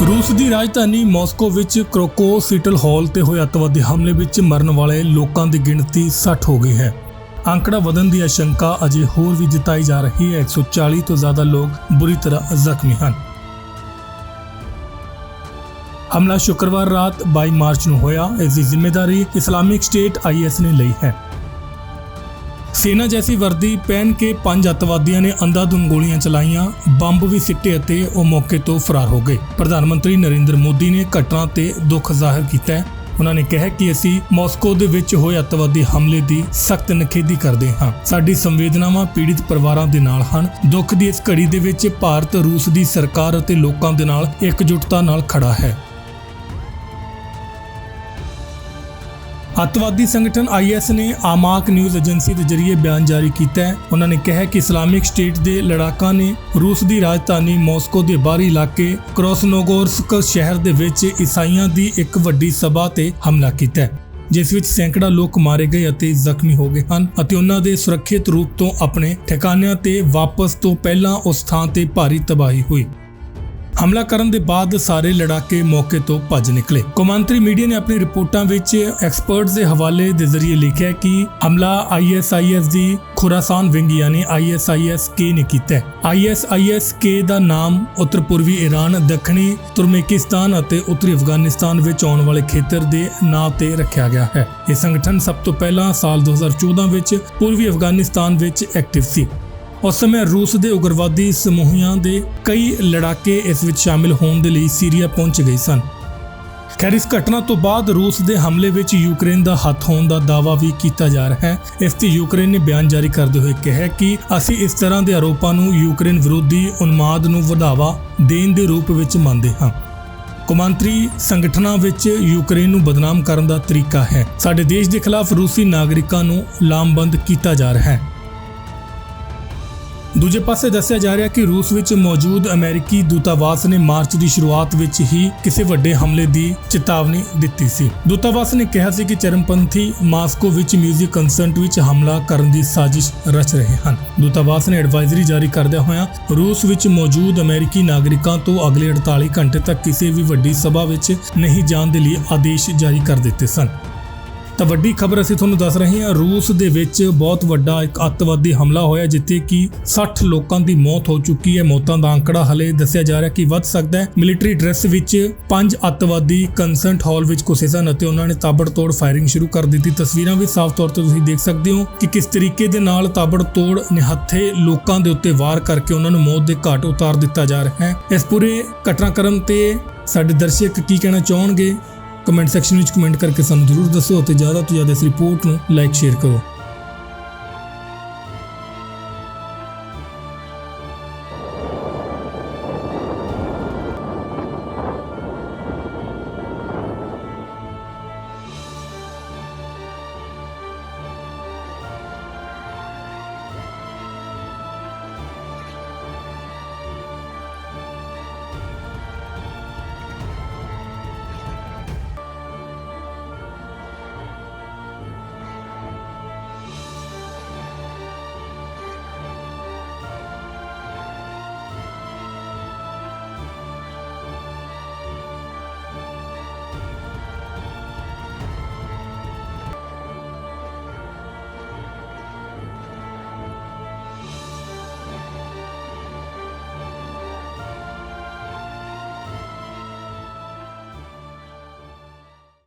ਰੂਸ ਦੀ ਰਾਜਧਾਨੀ ਮਾਸਕੋ ਵਿੱਚ ਕ੍ਰੋਕੋ ਸਿਟਲ ਹਾਲ ਤੇ ਹੋਏ ਅੱਤਵਾਦੀ ਹਮਲੇ ਵਿੱਚ ਮਰਨ ਵਾਲੇ ਲੋਕਾਂ ਦੀ ਗਿਣਤੀ 60 ਹੋ ਗਈ ਹੈ। ਅੰਕੜਾ ਵਧਣ ਦੀ ਆਸ਼ੰਕਾ ਅਜੇ ਹੋਰ ਵੀ ਜਤਾਈ ਜਾ ਰਹੀ ਹੈ। 140 ਤੋਂ ਜ਼ਿਆਦਾ ਲੋਕ ਬੁਰੀ ਤਰ੍ਹਾਂ ਜ਼ਖਮੀ ਹਨ। ਹਮਲਾ ਸ਼ੁੱਕਰਵਾਰ ਰਾਤ 22 ਮਾਰਚ ਨੂੰ ਹੋਇਆ। ਇਸ ਦੀ ਜ਼ਿੰਮੇਵਾਰੀ ਇਸਲਾਮਿਕ ਸਟੇਟ ਆਈਐਸ ਨੇ ਲਈ ਹੈ। ਸੈਨਾ ਜੈਸੀ ਵਰਦੀ ਪਹਿਨ ਕੇ ਪੰਜ ਅੱਤਵਾਦੀਆਂ ਨੇ ਅੰਧਾਧੁੰਦ ਗੋਲੀਆਂ ਚਲਾਈਆਂ, ਬੰਬ ਵੀ ਸਿੱਟੇ ਅਤੇ ਉਹ ਮੌਕੇ ਤੋਂ ਫਰਾਰ ਹੋ ਗਏ। ਪ੍ਰਧਾਨ ਮੰਤਰੀ ਨਰਿੰਦਰ ਮੋਦੀ ਨੇ ਘਟਨਾ ਤੇ ਦੁੱਖ ਜ਼ਾਹਿਰ ਕੀਤਾ ਹੈ। ਉਹਨਾਂ ਨੇ ਕਿਹਾ ਕਿ ਅਸੀਂ ਮਾਸਕੋ ਦੇ ਵਿੱਚ ਹੋਏ ਅੱਤਵਾਦੀ ਹਮਲੇ ਦੀ ਸਖਤ ਨਿਖੇਧੀ ਕਰਦੇ ਹਾਂ। ਸਾਡੀ ਸੰਵੇਦਨਾਵਾਂ ਪੀੜਿਤ ਪਰਿਵਾਰਾਂ ਦੇ ਨਾਲ ਹਨ। ਦੁੱਖ ਦੀ ਇਸ ਘੜੀ ਦੇ ਵਿੱਚ ਭਾਰਤ, ਰੂਸ ਦੀ ਸਰਕਾਰ ਅਤੇ ਲੋਕਾਂ ਦੇ ਨਾਲ ਇਕਜੁੱਟਤਾ ਨਾਲ ਖੜਾ ਹੈ। ਅੱਤਵਾਦੀ ਸੰਗਠਨ ਆਈਐਸ ਨੇ ਆਮਾਕ ਨਿਊਜ਼ ਏਜੰਸੀ ਦੇ ਜ਼ਰੀਏ ਬਿਆਨ ਜਾਰੀ ਕੀਤਾ ਹੈ। ਉਹਨਾਂ ਨੇ ਕਿਹਾ ਕਿ ਇਸਲਾਮਿਕ ਸਟੇਟ ਦੇ ਲੜਾਕਾਂ ਨੇ ਰੂਸ ਦੀ ਰਾਜਧਾਨੀ ਮਾਸਕੋ ਦੇ ਬਾਹਰੀ ਇਲਾਕੇ ਕ੍ਰੋਸਨੋਗੋਰਸਕ ਸ਼ਹਿਰ ਦੇ ਵਿੱਚ ਈਸਾਈਆਂ ਦੀ ਇੱਕ ਵੱਡੀ ਸਭਾ ਤੇ ਹਮਲਾ ਕੀਤਾ ਹੈ, ਜਿਸ ਵਿੱਚ ਸੈਂਕੜਾ ਲੋਕ ਮਾਰੇ ਗਏ ਅਤੇ ਜ਼ਖਮੀ ਹੋ ਗਏ ਹਨ ਅਤੇ ਉਹਨਾਂ ਦੇ ਸੁਰੱਖਿਅਤ ਰੂਪ ਤੋਂ ਆਪਣੇ ਠਿਕਾਣਿਆਂ ਤੇ ਵਾਪਸ ਤੋਂ ਪਹਿਲਾਂ ਉਸ ਥਾਂ ਤੇ ਭਾਰੀ ਤਬਾਹੀ ਹੋਈ। ਹਮਲਾ ਕਰਨ ਦੇ ਬਾਅਦ ਸਾਰੇ ਲੜਾਕੇ ਮੌਕੇ ਤੋਂ ਭੱਜ ਨਿਕਲੇ। ਕੌਮਾਂਤਰੀ ਮੀਡੀਆ ਨੇ ਆਪਣੀ ਰਿਪੋਰਟਾਂ ਵਿੱਚ ਐਕਸਪਰਟਸ ਦੇ ਹਵਾਲੇ ਦੇ ਜ਼ਰੀਏ ਲਿਖਿਆ ਕਿ ਹਮਲਾ ਆਈਐਸਆਈਐਸ ਦੀ ਖੁਰਾਸਾਨ ਵਿੰਗ ਯਾਨੀ ਆਈਐਸਆਈਐਸ-ਕੇ ਨੇ ਕੀਤਾ ਹੈ। ਆਈਐਸਆਈਐਸ-ਕੇ ਦਾ ਨਾਮ ਉੱਤਰ ਪੂਰਬੀ ਈਰਾਨ ਦੱਖਣੀ ਤੁਰਮੇਕਿਸਤਾਨ ਅਤੇ ਉੱਤਰੀ ਅਫਗਾਨਿਸਤਾਨ ਵਿੱਚ ਆਉਣ ਵਾਲੇ ਖੇਤਰ ਦੇ ਨਾਂ ਤੇ ਰੱਖਿਆ ਗਿਆ ਹੈ। ਇਹ ਸੰਗਠਨ ਸਭ ਤੋਂ ਪਹਿਲਾਂ ਸਾਲ 2014 ਵਿੱਚ ਪੂਰਬੀ ਅਫਗਾਨਿਸਤਾਨ ਵਿੱਚ ਐਕਟਿਵ ਸੀ। ਉਸ ਸਮੇਂ ਰੂਸ ਦੇ ਉਗਰਵਾਦੀ ਸਮੂਹਾਂ ਦੇ ਕਈ ਲੜਾਕੇ ਇਸ ਵਿੱਚ ਸ਼ਾਮਿਲ ਹੋਣ ਦੇ ਲਈ ਸੀਰੀਆ ਪਹੁੰਚ ਗਏ ਸਨ। ਖੈਰ, ਇਸ ਘਟਨਾ ਤੋਂ ਬਾਅਦ ਰੂਸ ਦੇ ਹਮਲੇ ਵਿੱਚ ਯੂਕਰੇਨ ਦਾ ਹੱਥ ਹੋਣ ਦਾ ਦਾਅਵਾ ਵੀ ਕੀਤਾ ਜਾ ਰਿਹਾ ਹੈ। ਇਸ ਤੇ ਯੂਕਰੇਨ ਨੇ ਬਿਆਨ ਜਾਰੀ ਕਰਦੇ ਹੋਏ ਕਿਹਾ ਕਿ ਅਸੀਂ ਇਸ ਤਰ੍ਹਾਂ ਦੇ ਆਰੋਪਾਂ ਨੂੰ ਯੂਕਰੇਨ ਵਿਰੋਧੀ ਉਨਮਾਦ ਨੂੰ ਵਧਾਵਾ ਦੇਣ ਦੇ ਰੂਪ ਵਿੱਚ ਮੰਨਦੇ ਹਾਂ। ਕੌਮਾਂਤਰੀ ਸੰਗਠਨਾਂ ਵਿੱਚ ਯੂਕਰੇਨ ਨੂੰ ਬਦਨਾਮ ਕਰਨ ਦਾ ਤਰੀਕਾ ਹੈ। ਸਾਡੇ ਦੇਸ਼ ਦੇ ਖਿਲਾਫ ਰੂਸੀ ਨਾਗਰਿਕਾਂ ਨੂੰ ਲਾਮਬੰਦ ਕੀਤਾ ਜਾ ਰਿਹਾ ਹੈ। ਦੂਜੇ ਪਾਸੇ ਦੱਸਿਆ ਜਾ ਰਿਹਾ ਕਿ ਰੂਸ ਵਿੱਚ ਮੌਜੂਦ ਅਮਰੀਕੀ ਦੂਤਾਵਾਸ ਨੇ ਮਾਰਚ ਦੀ ਸ਼ੁਰੂਆਤ ਵਿੱਚ ਹੀ ਕਿਸੇ ਵੱਡੇ ਹਮਲੇ ਦੀ ਚੇਤਾਵਨੀ ਦਿੱਤੀ ਸੀ। ਦੂਤਾਵਾਸ ਨੇ ਕਿਹਾ ਸੀ ਕਿ ਚਰਮਪੰਥੀ ਮਾਸਕੋ ਵਿੱਚ ਮਿਊਜ਼ਿਕ ਕੰਸਰਟ ਵਿੱਚ ਹਮਲਾ ਕਰਨ ਦੀ ਸਾਜ਼ਿਸ਼ ਰਚ ਰਹੇ ਹਨ। ਦੂਤਾਵਾਸ ਨੇ ਐਡਵਾਈਜ਼ਰੀ ਜਾਰੀ ਕਰਦਿਆਂ ਹੋਇਆਂ ਰੂਸ ਵਿੱਚ ਮੌਜੂਦ ਅਮਰੀਕੀ ਨਾਗਰਿਕਾਂ ਤੋਂ ਅਗਲੇ 48 ਘੰਟੇ ਤੱਕ ਕਿਸੇ ਵੀ ਵੱਡੀ ਸਭਾ ਵਿੱਚ ਨਹੀਂ ਜਾਣ ਦੇ ਲਈ ਆਦੇਸ਼ ਜਾਰੀ ਕਰ ਦਿੱਤੇ ਸਨ। ਤਾਂ ਵੱਡੀ ਖਬਰ ਅਸੀਂ ਤੁਹਾਨੂੰ ਦੱਸ ਰਹੇ ਹਾਂ, ਰੂਸ ਦੇ ਵਿੱਚ ਬਹੁਤ ਵੱਡਾ ਇੱਕ ਅੱਤਵਾਦੀ ਹਮਲਾ ਹੋਇਆ, ਜਿੱਥੇ ਕਿ 60 ਲੋਕਾਂ ਦੀ ਮੌਤ ਹੋ ਚੁੱਕੀ ਹੈ। ਮੌਤਾਂ ਦਾ ਅੰਕੜਾ ਹਲੇ ਦੱਸਿਆ ਜਾ ਰਿਹਾ ਕਿ ਵੱਧ ਸਕਦਾ ਹੈ। ਮਿਲਟਰੀ ਡਰੈਸ ਵਿੱਚ ਪੰਜ ਅੱਤਵਾਦੀ ਕੰਸਰਟ ਹਾਲ ਵਿੱਚ ਘੁਸੇ ਸਨ ਅਤੇ ਉਹਨਾਂ ਨੇ ਤਾਬੜਤੋੜ ਫਾਇਰਿੰਗ ਸ਼ੁਰੂ ਕਰ ਦਿੱਤੀ। ਤਸਵੀਰਾਂ ਵੀ ਸਾਫ਼ ਤੌਰ ਤੇ ਤੁਸੀਂ ਦੇਖ ਸਕਦੇ ਹੋ ਕਿ ਕਿਸ ਤਰੀਕੇ ਦੇ ਨਾਲ ਤਾਬੜਤੋੜ ਨਿਹੱਥੇ ਲੋਕਾਂ ਦੇ ਉੱਤੇ ਵਾਰ ਕਰਕੇ ਉਹਨਾਂ ਨੂੰ ਮੌਤ ਦੇ ਘਾਟ ਉਤਾਰ ਦਿੱਤਾ ਜਾ ਰਿਹਾ ਹੈ। ਇਸ ਪੂਰੇ ਘਟਨਾਕ੍ਰਮ ਤੇ ਸਾਡੇ ਦਰਸ਼ਕ ਕੀ ਕਹਿਣਾ ਚਾਹਣਗੇ? ਕਮੈਂਟ ਸੈਕਸ਼ਨ ਵਿੱਚ ਕਮੈਂਟ ਕਰਕੇ ਸਾਨੂੰ ਜ਼ਰੂਰ ਦੱਸੋ ਅਤੇ ਜ਼ਿਆਦਾ ਤੋਂ ਜ਼ਿਆਦਾ ਇਸ ਰਿਪੋਰਟ ਨੂੰ ਲਾਈਕ, ਸ਼ੇਅਰ ਕਰੋ।